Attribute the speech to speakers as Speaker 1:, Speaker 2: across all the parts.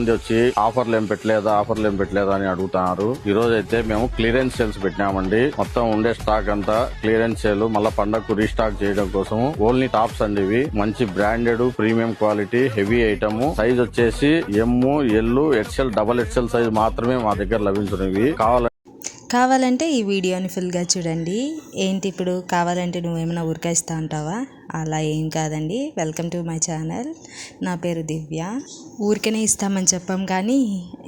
Speaker 1: మంది వచ్చి ఆఫర్లు ఏం పెట్టలేదా? ఆఫర్లు ఏం పెట్టలేదా? అని అడుగుతున్నారు ఈ రోజు అయితే మేము క్లియరెన్స్ సేల్స్ పెట్టినామండి. మొత్తం ఉండే స్టాక్ అంతా క్లియరెన్స్ సేల్ మళ్ళీ పండగకు రీస్టాక్ చేయడం కోసం. ఓన్లీ టాప్స్ అండి ఇవి. మంచి branded premium quality heavy item. Size వచ్చేసి M L XL double XL size మాత్రమే మా దగ్గర లభించినవి. కావాలంటే
Speaker 2: కావాలంటే ఈ వీడియోని ఫుల్గా చూడండి. ఏంటి ఇప్పుడు కావాలంటే నువ్వేమైనా ఉరికేస్తా అంటావా అలా ఏం కాదండి. Welcome to my channel. నా పేరు దివ్య. ఊరికనే ఇస్తామని చెప్పాం కానీ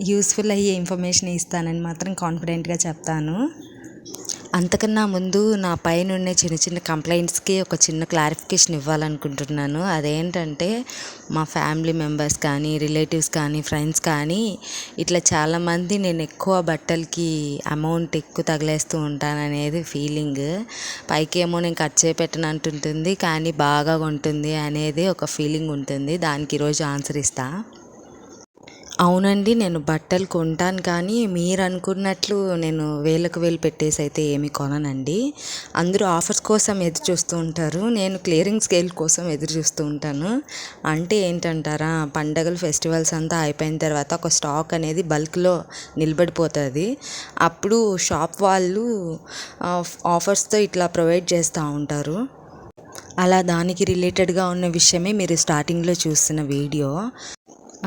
Speaker 2: యూస్ఫుల్ అయ్యే ఇన్ఫర్మేషన్ ఇస్తానని మాత్రం కాన్ఫిడెంట్గా చెప్తాను. అంతకన్నా ముందు నా పైన ఉండే చిన్న చిన్న కంప్లైంట్స్కి ఒక చిన్న క్లారిఫికేషన్ ఇవ్వాలనుకుంటున్నాను. అదేంటంటే మా ఫ్యామిలీ మెంబర్స్ కానీ రిలేటివ్స్ కానీ ఫ్రెండ్స్ కానీ ఇట్లా చాలామంది నేను ఎక్కువ బట్టలకి అమౌంట్ ఎక్కువ తగిలేస్తూ ఉంటాను అనేది ఫీలింగ్. పైకి ఏమో నేను ఖర్చు చేపెట్టను అంటుంటుంది కానీ బాగా ఉంటుంది అనేది ఒక ఫీలింగ్ ఉంటుంది. దానికి ఈరోజు ఆన్సర్ ఇస్తాను అవునండి నేను బట్టలు కొంటాను కానీ మీరు అనుకున్నట్లు నేను వేలకు వేలు పెట్టేసి అయితే ఏమి కొననండి. అందరూ ఆఫర్స్ కోసం ఎదురు చూస్తూ ఉంటారు. నేను క్లియరింగ్ స్కేల్ కోసం ఎదురు చూస్తూ ఉంటాను. అంటే ఏంటంటారా పండగలు ఫెస్టివల్స్ అంతా అయిపోయిన తర్వాత ఒక స్టాక్ అనేది బల్క్లో నిలబడిపోతుంది. అప్పుడు షాప్ వాళ్ళు ఆఫర్స్తో ఇట్లా ప్రొవైడ్ చేస్తూ ఉంటారు. అలా దానికి రిలేటెడ్గా ఉన్న విషయమే మీరు స్టార్టింగ్లో చూస్తున్న వీడియో.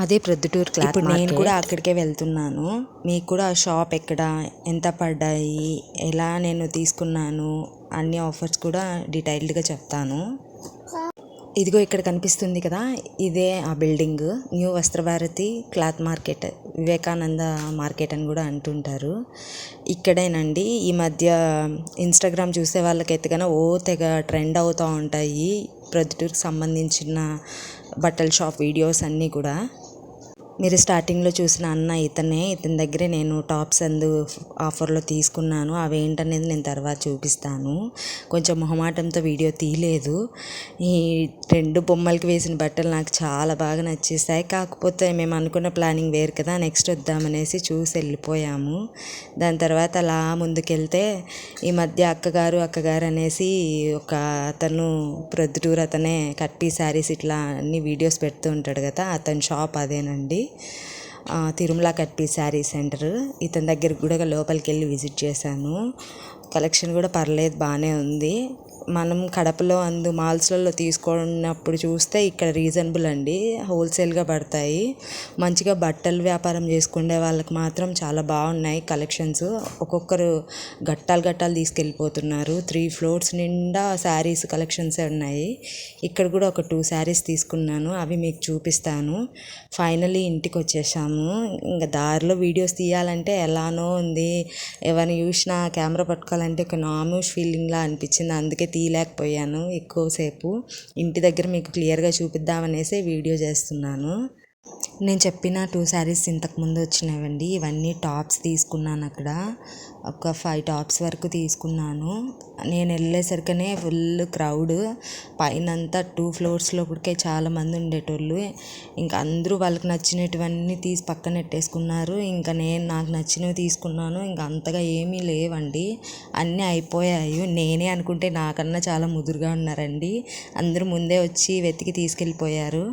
Speaker 2: అదే ప్రొద్దుటూరు క్లాత్ ఇప్పుడు నేను కూడా అక్కడికే వెళ్తున్నాను. మీకు కూడా ఆ షాప్ ఎక్కడ ఎంత పడ్డాయి ఎలా నేను తీసుకున్నాను అన్ని ఆఫర్స్ కూడా డీటెయిల్డ్గా చెప్తాను. ఇదిగో ఇక్కడ కనిపిస్తుంది కదా ఇదే ఆ building. New Vastrabharati cloth market Vivekananda market అని కూడా అంటుంటారు. ఇక్కడేనండి ఈ మధ్య ఇన్స్టాగ్రామ్ చూసే వాళ్ళకైతే కన్నా ఓ తెగ ట్రెండ్ అవుతూ ఉంటాయి ప్రొద్దుటూరుకి సంబంధించిన బట్టల షాప్ వీడియోస్ అన్నీ కూడా. మీరు స్టార్టింగ్లో చూసిన అన్న ఇతనే ఇతని దగ్గరే నేను టాప్స్ అందు ఆఫర్లో తీసుకున్నాను. అవి ఏంటనేది నేను తర్వాత చూపిస్తాను. కొంచెం మొహమాటంతో వీడియో తీయలేదు. ఈ రెండు బొమ్మలకి వేసిన బట్టలు నాకు చాలా బాగా నచ్చేసాయి. కాకపోతే మేము అనుకున్న ప్లానింగ్ వేరు కదా నెక్స్ట్ వద్దామనేసి చూసి వెళ్ళిపోయాము. దాని తర్వాత అలా ముందుకెళ్తే ఈ మధ్య అక్కగారు అక్కగారు అనేసి ఒక అతను ప్రొద్దుటూరు అతనే కట్టి శారీస్ ఇట్లా అన్ని వీడియోస్ పెడుతూ ఉంటాడు కదా అతని షాప్ అదేనండి. తిరుమల కట్పి శారీ సెంటర్. ఇతని దగ్గరికి కూడా లోపలికి వెళ్ళి విజిట్ చేశాను. కలెక్షన్ కూడా పర్లేదు బాగానే ఉంది. మనం కడపలో అందు మాల్స్లలో తీసుకున్నప్పుడు చూస్తే ఇక్కడ రీజనబుల్ అండి. హోల్సేల్గా పడతాయి. మంచిగా బట్టలు వ్యాపారం చేసుకునే వాళ్ళకి మాత్రం చాలా బాగున్నాయి కలెక్షన్స్. ఒక్కొక్కరు గట్టాలు గట్టాలు తీసుకెళ్ళిపోతున్నారు. త్రీ ఫ్లోర్స్ నిండా శారీస్ కలెక్షన్స్ ఉన్నాయి. ఇక్కడ కూడా ఒక టూ శారీస్ తీసుకున్నాను. అవి మీకు చూపిస్తాను. ఫైనలీ ఇంటికి వచ్చేసాము ఇంకా దారిలో వీడియోస్ తీయాలంటే ఎలానో ఉంది. ఎవరిని చూసినా కెమెరా పట్టుకోవాలంటే ఒక నామూష్ ఫీలింగ్లా అనిపించింది. అందుకే తీయలేకపోయాను ఎక్కువసేపు. ఇంటి దగ్గర మీకు క్లియర్గా చూపిద్దామనేసి వీడియో చేస్తున్నాను. నేను చెప్పిన టూ శారీస్ ఇంతకుముందు వచ్చినవండి. ఇవన్నీ టాప్స్ తీసుకున్నాను అక్కడ ఒక ఫైవ్ టాప్స్ వరకు తీసుకున్నాను. నేను వెళ్ళేసరికనే ఫుల్ క్రౌడ్ పైనంతా టూ ఫ్లోర్స్లో కూడా చాలా మంది ఉండేటోళ్ళు. ఇంకా అందరూ వాళ్ళకి నచ్చినటువన్నీ తీసి పక్కన పెట్టేసుకున్నారు ఇంకా నేను నాకు నచ్చినవి తీసుకున్నాను. ఇంకా అంతగా ఏమీ లేవండి. అన్నీ అయిపోయాయి. నేనే అనుకుంటే నాకన్నా చాలా ముదురుగా ఉన్నారండి. అందరూ ముందే వచ్చి వెతికి తీసుకెళ్ళిపోయారు.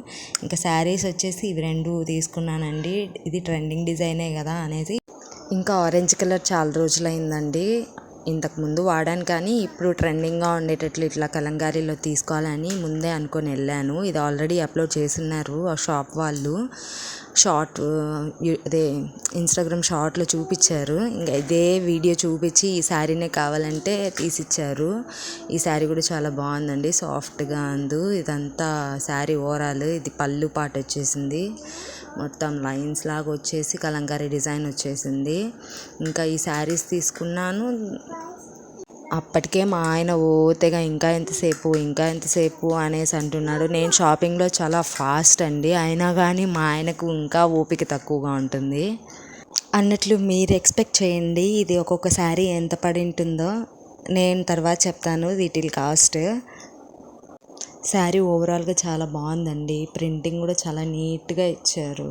Speaker 2: ఇంకా శారీస్ వచ్చేసి ఇవి రెండు తీసుకున్నానండి. ఇది ట్రెండింగ్ డిజైనే కదా అనేసి. ఇంకా ఆరెంజ్ కలర్ చాలా రోజులైందండి. ఇంతకుముందు వాడాను కానీ ఇప్పుడు ట్రెండింగ్గా ఉండేటట్లు ఇట్లా కలంకారీలో తీసుకోవాలని ముందే అనుకొని వెళ్ళాను. ఇది ఆల్రెడీ అప్లోడ్ చేస్తున్నారు ఆ షాప్ వాళ్ళు. షార్ట్ అదే ఇన్స్టాగ్రామ్ షార్ట్లో చూపించారు. ఇంకా ఇదే వీడియో చూపించి ఈ శారీనే కావాలంటే తీసిచ్చారు. ఈ శారీ కూడా చాలా బాగుందండి. సాఫ్ట్గా అందు. ఇదంతా శారీ ఓవరాల్. ఇది పళ్ళు పాట వచ్చేసింది. మొత్తం లైన్స్ లాగా వచ్చేసి కలంకారీ డిజైన్ వచ్చేసింది. ఇంకా ఈ శారీస్ తీసుకున్నాను. అప్పటికే మా ఆయన ఓతెగా ఇంకా ఎంతసేపు ఇంకా ఎంతసేపు అనేసి అంటున్నాడు. నేను షాపింగ్లో చాలా ఫాస్ట్ అండి. అయినా కానీ మా ఆయనకు ఇంకా ఓపిక తక్కువగా ఉంటుంది. అన్నట్లు మీరు ఎక్స్పెక్ట్ చేయండి ఇది ఒక్కొక్క శారీ ఎంత పడి ఉంటుందో. నేను తర్వాత చెప్తాను వీటి కాస్ట్. శారీ ఓవరాల్గా చాలా బాగుందండి. ప్రింటింగ్ కూడా చాలా నీట్గా ఇచ్చారు.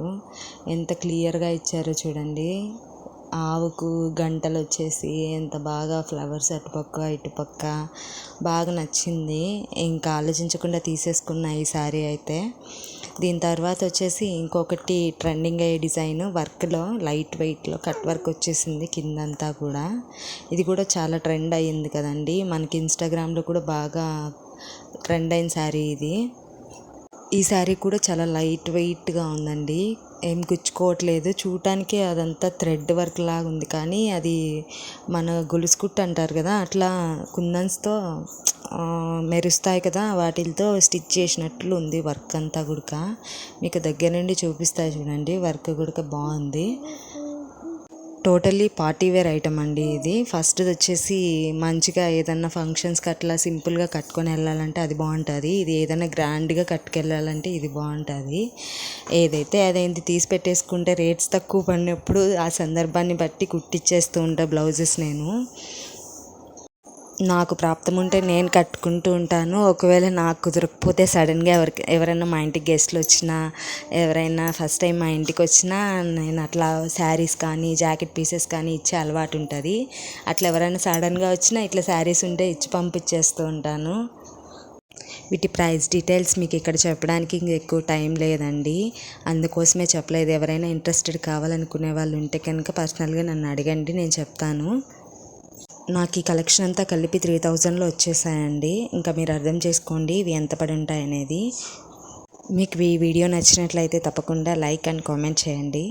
Speaker 2: ఎంత క్లియర్గా ఇచ్చారో చూడండి. ఆవుకు గంటలు వచ్చేసి ఎంత బాగా ఫ్లవర్స్ అటుపక్క ఇటుపక్క బాగా నచ్చింది. ఇంకా ఆలోచించకుండా తీసేసుకున్న ఈ శారీ అయితే. దీని తర్వాత వచ్చేసి ఇంకొకటి ట్రెండింగ్ అయ్యే డిజైన్ వర్క్లో లైట్ వెయిట్లో కట్ వర్క్ వచ్చేసింది కిందంతా కూడా. ఇది కూడా చాలా ట్రెండ్ అయ్యింది కదండి. మనకి ఇన్స్టాగ్రామ్లో కూడా బాగా ట్రెండ్ అయిన శారీ ఇది. ఈ శారీ కూడా చాలా లైట్ వెయిట్గా ఉందండి. ఏం గుచ్చుకోవట్లేదు. చూడటానికి అదంతా థ్రెడ్ వర్క్ లాగా ఉంది. కానీ అది మన గొలుసు కుట్టు అంటారు కదా అట్లా కుందన్స్తో మెరుస్తాయి కదా వాటితో స్టిచ్ చేసినట్లు ఉంది వర్క్ అంతా గుడక. మీకు దగ్గర నుండి చూపిస్తాయి చూడండి. వర్క్ గుడక బాగుంది. టోటల్లీ పార్టీ వేర్ ఐటమ్ అండి ఇది. ఫస్ట్ది వచ్చేసి మంచిగా ఏదన్నా ఫంక్షన్స్కి అట్లా సింపుల్గా కట్టుకొని వెళ్ళాలంటే అది బాగుంటుంది. ఇది ఏదైనా గ్రాండ్గా కట్టుకెళ్ళాలంటే ఇది బాగుంటుంది. ఏదైతే అదేంటి తీసి పెట్టేసుకుంటే రేట్స్ తక్కువ పడినప్పుడు ఆ సందర్భాన్ని బట్టి కుట్టిచ్చేస్తూ ఉంటా బ్లౌజెస్ నేను. నాకు ప్రాప్తం ఉంటే నేను కట్టుకుంటూ ఉంటాను. ఒకవేళ నాకు కుదరకపోతే సడన్గా ఎవరికి ఎవరైనా మా ఇంటికి గెస్ట్లు వచ్చినా ఎవరైనా ఫస్ట్ టైం మా ఇంటికి వచ్చినా నేను అట్లా శారీస్ కానీ జాకెట్ పీసెస్ కానీ ఇచ్చే అలవాటు ఉంటుంది. అట్లా ఎవరైనా సడన్గా వచ్చినా ఇట్లా శారీస్ ఉంటే ఇచ్చి పంపించేస్తూ ఉంటాను. వీటి ప్రైస్ డీటెయిల్స్ మీకు ఇక్కడ చెప్పడానికి ఇంకా ఎక్కువ టైం లేదండి. అందుకోసమే చెప్పలేదు. ఎవరైనా ఇంట్రెస్టెడ్ కావాలనుకునే వాళ్ళు ఉంటే కనుక పర్సనల్గా నన్ను అడగండి నేను చెప్తాను. నాకు ఈ కలెక్షన్ అంతా కలిపి త్రీ థౌజండ్లో వచ్చేసాయండి. ఇంకా మీరు అర్థం చేసుకోండి ఇవి ఎంత పడి ఉంటాయి అనేది మీకు ఈ వీడియో నచ్చినట్లయితే తప్పకుండా లైక్ అండ్ కామెంట్ చేయండి.